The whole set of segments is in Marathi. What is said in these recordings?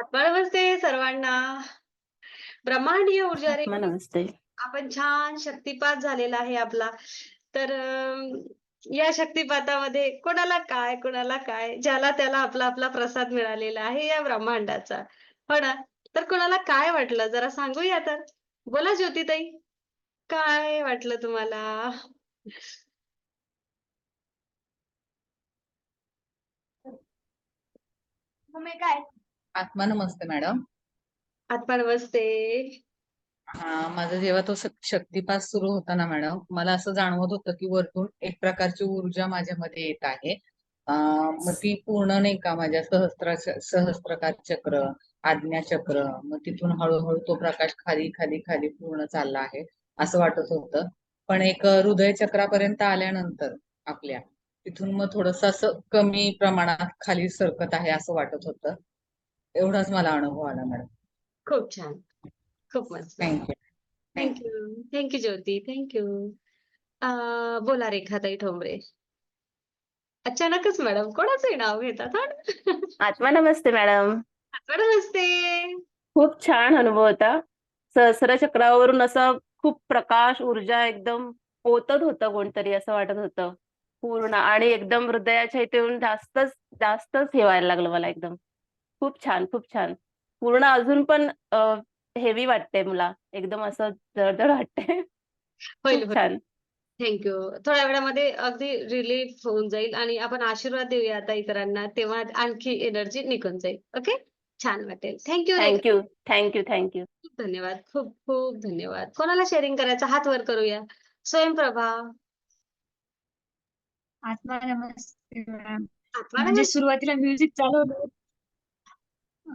आत्मा नमस्ते सर्वांना. ब्रह्मांडीय ऊर्जा रे नमस्ते. आपण छान शक्तिपात झालेला आहे आपला. तर या शक्तिपातामध्ये कोणाला काय, कोणाला काय, ज्याला त्याला आपला आपला प्रसाद मिळालेला आहे या ब्रह्मांडाचा. हो ना? तर कोणाला काय वाटलं जरा सांगूया तर? बोला ज्योतीताई. काय वाटलं तुम्हाला? तुम्ही काय? आत्मा नमस्ते मॅडम. आत्मा नमस्ते. हा माझा जेव्हा तो शक- शक्तिपात सुरू होता ना मॅडम मला असं जाणवत होतं की वरतून एक प्रकारची ऊर्जा माझ्यामध्ये येत आहे मग ती पूर्ण नाही का माझ्या सहस्त्र सहस्त्रकार चक्र आज्ञा चक्र मग तिथून हळूहळू तो प्रकाश खाली खाली खाली पूर्ण चालला आहे असं वाटत होतं पण एक हृदय चक्रापर्यंत आल्यानंतर आपल्या तिथून मग थोडस असं कमी प्रमाणात खाली सरकत आहे असं वाटत होतं एवढाच मला अनुभव आला मॅडम खूप छान. खूप मस्त. Thank you thank you. Thank you Jyoti. Thank you. अं, बोला रेखाताई ठोंबरे. अचानकच मॅडम कोणाचंही नाव घेतात हा ना? आत्मा नमस्ते मॅडम. आत्मा नमस्ते. खूप छान अनुभव होता. सहस्र चक्रावरून असं खूप प्रकाश, ऊर्जा एकदम पोतत होतं कोणतरी असं वाटत होतं. पूर्ण आणि एकदम हृदयाच्या इथे येऊन जास्तच जास्तच हे व्हायला लागलं मला एकदम. खूप छान, खूप छान. पूर्ण अजून पण हेवी वाटतंय मला. एकदम असं जड-जड वाटतंय. होईल, खूप होईल. छान. Thank you. थोड्या वेळामध्ये अगदी रिलीफ होऊन जाईल आणि आपण आशीर्वाद देऊया आता इतरांना तेव्हा आणखी एनर्जी निघून जाईल. ओके? छान वाटेल. Thank you thank you. Thank you, thank you. खूप धन्यवाद. खूप खूप धन्यवाद. कोणाला शेअरिंग करायचं हात वर करूया. स्वयंप्रभा. आत्मा नमस्ते. आत्मा म्हणजे नमस्ते. सुरुवातीला म्युझिक चालू होतं.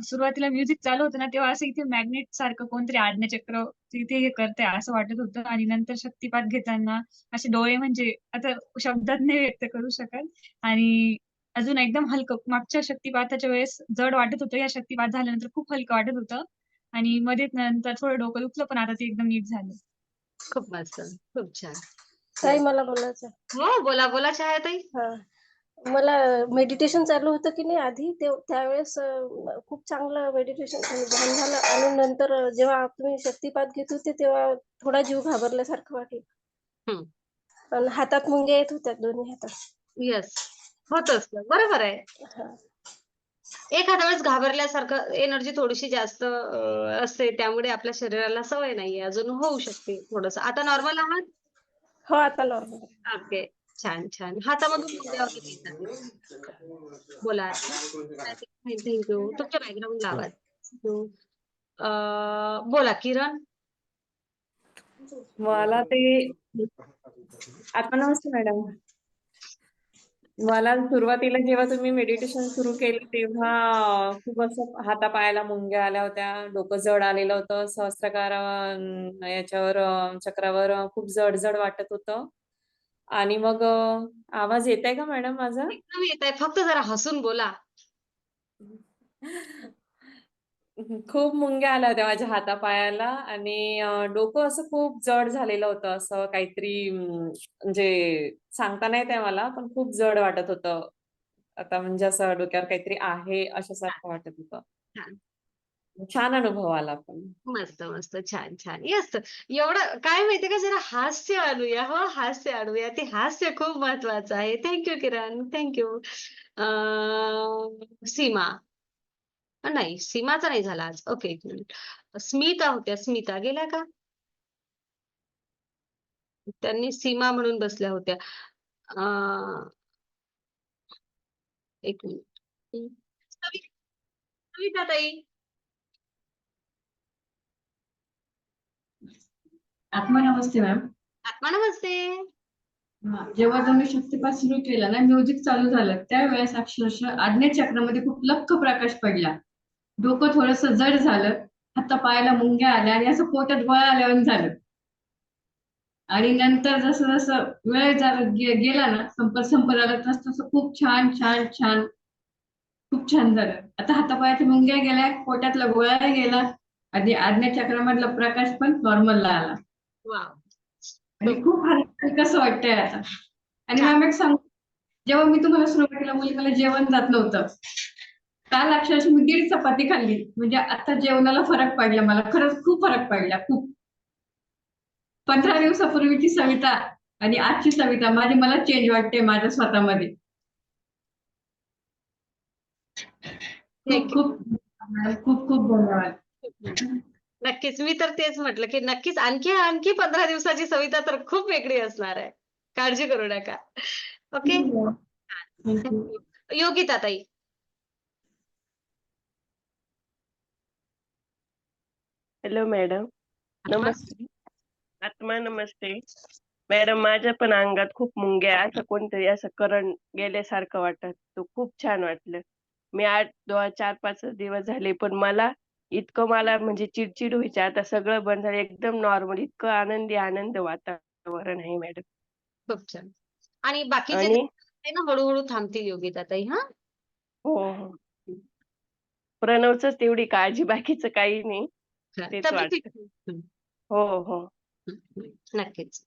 सुरुवातीला म्युझिक चालू होतं ना तेव्हा असं इथे मॅग्नेट सारखं कोणतरी आज्ञाचक्र तिथे हे करतंय असं वाटत होतं आणि नंतर शक्तिपात घेताना असे डोळे म्हणजे आता शब्दात नाही व्यक्त करू शकत आणि अजून एकदम हलकं मागच्या शक्तिपाताच्या वेळेस जड वाटत होतं या शक्तिपात झाल्यानंतर खूप हलकं वाटत होतं आणि मध्ये नंतर थोडं डोकं दुखलं पण आता ते एकदम नीट झालं. खूप मस्त. खूप छान. ताई मला बोलायचं हो, बोला, बोला छायाताई. मला मेडिटेशन चालू होतं की नाही आधी ते त्यावेळेस खूप चांगलं मेडिटेशन ध्यान झालं आणि नंतर जेव्हा तुम्ही शक्तिपात घेत होते तेव्हा थोडा जीव घाबरल्यासारखं वाटलं. आणि हातात मुंग्या येत होत्या दोन्ही हातात येस. होत असतं. बरोबर आहे. एखाद्या वेळेस घाबरल्यासारखं एनर्जी थोडीशी जास्त असते त्यामुळे आपल्या शरीराला सवय नाहीये अजून होऊ शकते थोडंसं. आता नॉर्मल आहात? हो आता नॉर्मल ओके. छान, छान. हातामधून येतात. बोला. Thank you. तुमच्या बॅकग्राऊंडला आवाज. अ, बोला किरण. मला ते आता नमस्ते मॅडम मला सुरुवातीला जेव्हा तुम्ही मेडिटेशन सुरू केलं तेव्हा खूप असं हातापायाला मुंग्या आल्या होत्या डोकं जड आलेलं होतं सहस्त्रकार याच्यावर चक्रावर खूप जड जड वाटत होतं आणि मग अं, आवाज येत आहे का मॅडम माझा एकदम येत आहे. फक्त जरा हसून बोला. खूप मुंग्या आल्या होत्या माझ्या हातापायाला आणि अं, डोकं असं खूप जड झालेलं होतं असं काहीतरी अं, म्हणजे सांगता नाही येत मला पण खूप जड वाटत होतं आता म्हणजे असं डोक्यावर काहीतरी आहे अशासारखं वाटत होतं छान. छान अनुभव आला पण मस्त, मस्त. छान, छान. येस. एवढं काय माहितीये का जरा हास्य आणूया हो, हास्य आणूया. ते हास्य खूप महत्वाचं आहे. Thank you Kiran. Thank you. Seema. अ, नाही सीमाचा नाही झाला आज. ओके, एक मिनिट. स्मिता होत्या. स्मिता गेल्या का? त्यांनी सीमा म्हणून बसल्या होत्या. अ, एक मिनिट. सविता ताई आत्मा नमस्ते मॅम आत्मा नमस्ते. जेव्हा तुम्ही शक्तिपात सुरू केला ना म्युझिक चालू झालं त्यावेळेस अक्षरशः आज्ञा चक्रामध्ये खूप लख्ख प्रकाश पडला डोकं थोडस जड झालं हाता पायाला मुंग्या आल्या आणि असं पोटात गोळा आल्यावर झालं आणि नंतर जसं जसं वेळ गेला ना संपत संपत आला तसं तसं खूप छान छान छान खूप छान झालं आता हातापायाच्या मुंग्या गेल्या पोटातला गोळा गेला आणि आज्ञा चक्रामधला प्रकाश पण नॉर्मलला आला. आणि खूप हलकं कसं वाटतंय आता. आणि मॅम एक सांग. जेव्हा मी तुम्हाला सुरुवातीला मुली मला जेवण जात नव्हतं. काल अक्षरशः मी दीड चपाती खाल्ली. म्हणजे आता जेवणाला फरक पडला मला. खरंच खूप फरक पडला खूप. पंधरा दिवसापूर्वीची सविता आणि आजची सविता माझी मला चेंज वाटते माझ्या स्वतःमध्ये. खूप खूप खूप खूप धन्यवाद. नक्कीच. मी तर तेच म्हटलं की नक्कीच आणखी आणखी पंधरा दिवसाची सविता तर खूप वेगळी असणार आहे. काळजी करू नका. ओके? you. योगिता ताई. हॅलो मॅडम नमस्ते. आत्मा नमस्ते. मॅडम माझ्या पण अंगात खूप मुंग्या. असं कोणतरी असं करंट गेल्यासारखं वाटत. तो खूप छान वाटलं. मी आठ दोन चार पाच दिवस झाले पण मला इतकं मला म्हणजे चिडचिड व्हायची. आता सगळं बंद झालं. एकदम नॉर्मल. इतकं आनंदी आनंद वातावरण आहे मॅडम. खूप छान. आणि बाकीचे आणि आहे ना हळूहळू थांबतील योगिता ताई हा? हो हो. प्रणवच तेवढी काळजी. बाकीचं काही नाही. तेच हो. हो नक्कीच.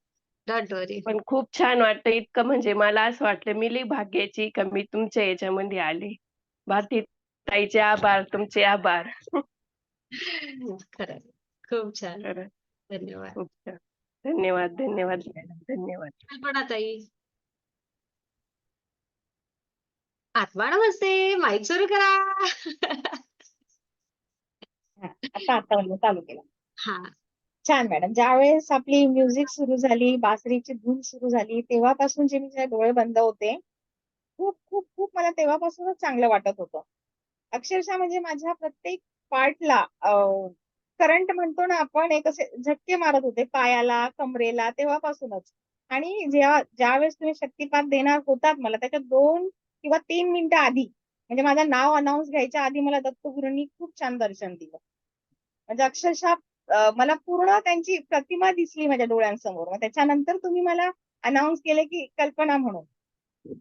Don't worry. पण खूप छान वाटतं. इतकं म्हणजे मला असं वाटलं मी लई भाग्याची का मी तुमच्या याच्यामध्ये आले. भारती ताईचे आभार तुमचे आभार. खरं खूप छान. खरं धन्यवाद. खूप छान. धन्यवाद धन्यवाद मॅडम. धन्यवाद. कल्पना ताई आत्मा नमस्ते माईक सुरू करा. आता आता चालू केलं. हा. छान मॅडम. ज्यावेळेस आपली म्युझिक सुरू झाली बासरीची धून सुरू झाली तेव्हापासून जे मी डोळे बंद होते खूप खूप खूप मला तेव्हापासूनच चांगलं वाटत होतं. अक्षरशः म्हणजे माझ्या प्रत्येक पार्टला करंट म्हणतो ना आपण एक असे झटके मारत होते पायाला कमरेला तेव्हापासूनच. आणि जेव्हा ज्यावेळेस तुम्ही शक्तिपात देणार होतात मला त्याच्या दोन किंवा तीन मिनिटं आधी म्हणजे माझं नाव अनाऊन्स घ्यायच्या आधी मला दत्तगुरूंनी खूप छान दर्शन दिलं. म्हणजे अक्षरशः मला पूर्ण त्यांची प्रतिमा दिसली माझ्या डोळ्यांसमोर. मग त्याच्यानंतर तुम्ही मला अनाऊन्स केले की कल्पना म्हणून.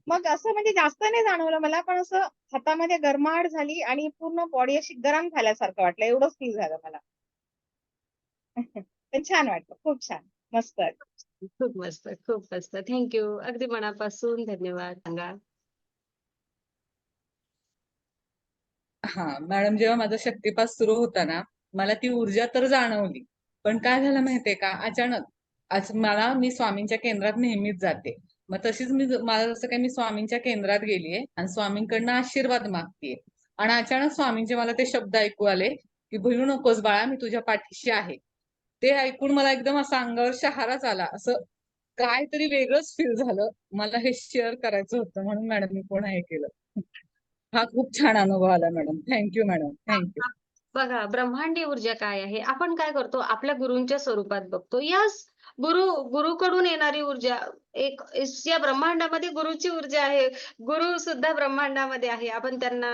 मग असं म्हणजे जास्त नाही जाणवलं मला पण असं हातामध्ये गरमाट झाली आणि पूर्ण बॉडी अशी गरम झाल्यासारखं वाटलं. एवढंच फील झालं मला. पण छान वाटलं. खूप छान. मस्त. खूप मस्त. खूप मस्त. थँक्यू अगदी मनापासून धन्यवाद. सांगा. हा. मॅडम जेव्हा माझा शक्तिपात सुरू होता ना मला ती ऊर्जा तर जाणवली. पण काय झालं माहितीये का? अचानक आज मला मी स्वामींच्या केंद्रात नेहमीच जाते. मग तशीच मी मला जसं काय मी स्वामींच्या केंद्रात गेलीये आणि स्वामींकडनं आशीर्वाद मागतेय. आणि अचानक स्वामींचे मला ते शब्द ऐकू आले की भयू नकोस बाळा मी तुझ्या पाठीशी आहे. ते ऐकून मला एकदम असा अंगावर शहाराच आला. असं काहीतरी वेगळंच फील झालं. मला हे शेअर करायचं होतं म्हणून मॅडम मी पुन्हा हे केलं. हा खूप छान अनुभव आला मॅडम. Thank you madam. थँक्यू बघा ब्रह्मांडी ऊर्जा काय आहे? आपण काय करतो? आपल्या गुरूंच्या स्वरूपात बघतो. यस गुरु गुरुकडून येणारी ऊर्जा एक या ब्रह्मांडामध्ये गुरुची ऊर्जा आहे. गुरु सुद्धा ब्रह्मांडामध्ये आहे. आपण त्यांना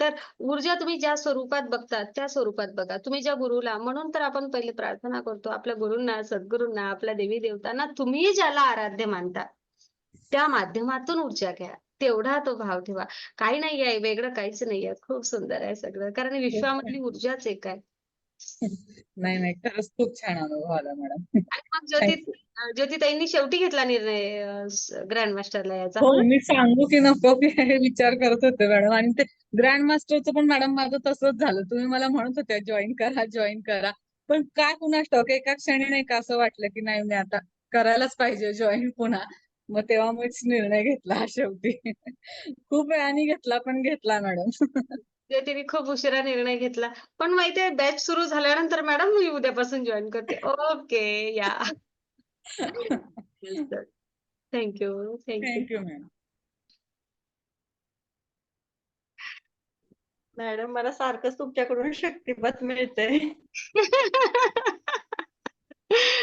तर ऊर्जा तुम्ही ज्या स्वरूपात बघतात त्या स्वरूपात बघा. तुम्ही ज्या गुरुला म्हणून तर आपण पहिले प्रार्थना करतो. आपल्या गुरुंना सद्गुरूंना आपल्या देवी देवतांना तुम्ही ज्याला आराध्य मानता त्या माध्यमातून ऊर्जा घ्या. तेवढा तो भाव ठेवा. काही नाही आहे वेगळं काहीच नाही आहे. खूप सुंदर आहे सगळं. कारण विश्वामधली ऊर्जाच एक आहे. नाही नाही. खरंच खूप छान अनुभव आला मॅडम. आणि मग ज्योती ज्योतिताईंनी शेवटी घेतला निर्णय ग्रँड मास्टरला याचा? हो हा? मी सांगू की नको की हे विचार करत होते मॅडम. आणि ते ग्रँड मास्टरचं पण मॅडम माझं तसंच झालं. तुम्ही मला म्हणत होत्या जॉईन करा जॉईन करा. पण काय कुणास ठाऊक? एका क्षणी नाही का असं वाटलं की नाही मी आता करायलाच पाहिजे जॉईन पुन्हा. मग तेव्हा मीच निर्णय घेतला शेवटी. खूप वेळाने घेतला पण घेतला मॅडम. ज्योतीने खूप उशिरा निर्णय घेतला. पण माहितीये बॅच सुरू झाल्यानंतर मॅडम मी उद्यापासून जॉईन करते. ओके या. Thank you thank you thank you madam madam मला सारखंच तुमच्याकडून शक्तिपात मिळतंय.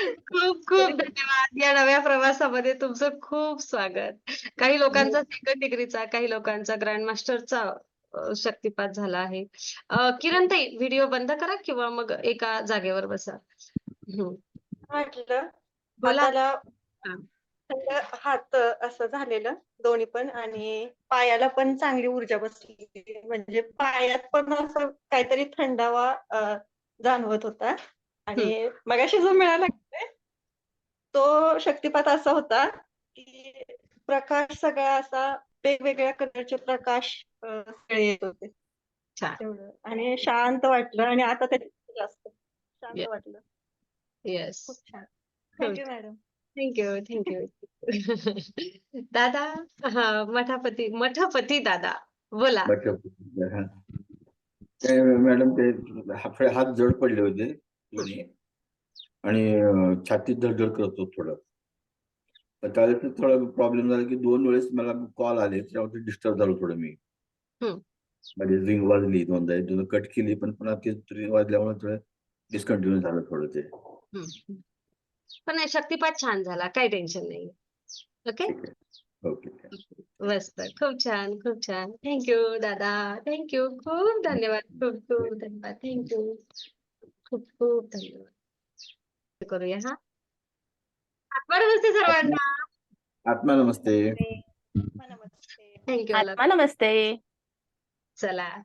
खूप खूप धन्यवाद. या नव्या प्रवासामध्ये तुमचं खूप स्वागत. काही लोकांचा सेकंड डिग्रीचा काही लोकांचा ग्रँड मास्टरचा शक्तिपात झाला आहे. किरण ताई व्हिडिओ बंद करा किंवा मग एका जागेवर बसा. बोला. हात असं झालेलं दोन्ही पण आणि पायाला पण चांगली ऊर्जा बसली. म्हणजे पायात पण असं काहीतरी थंडावा जाणवत होता. आणि मगाशी जो मिळाला तो शक्तिपात असा होता की प्रकाश सगळा असा वेगवेगळ्या कलरचे प्रकाश सगळे येत होते. तेवढं. आणि शांत वाटलं आणि आता त्याच्यात जास्त शांत. वाटलं. येस खूप छान. थँक्यू मॅडम थँक्यू थँक्यू दादा हा मठापती मठापती दादा बोला. ते मॅडम ते हात जड पडले होते. आणि छातीत धडधड करत होत थोडं. तर त्यावेळेस थोडा प्रॉब्लेम झाला की दोन वेळेस मला कॉल आले त्याच्यावरती डिस्टर्ब झालो थोडं मी. माझी रिंग वाजली दोनदा दोन कट केली पण पुन्हा ते रिंग वाजल्यामुळे थोडं डिस्कंटिन्यू झालं थोडं ते. पण शक्तिपात छान झाला काही टेन्शन नाही. ओके ओके मस्त खूप छान खूप छान. थँक्यू दादा. थँक्यू खूप धन्यवाद. खूप खूप धन्यवाद. थँक्यू खूप खूप धन्यवाद. करूया हा? आत्मा नमस्ते सर्वांना. आत्मा नमस्ते. नमस्ते. थँक्यू आत्मा नमस्ते. चला.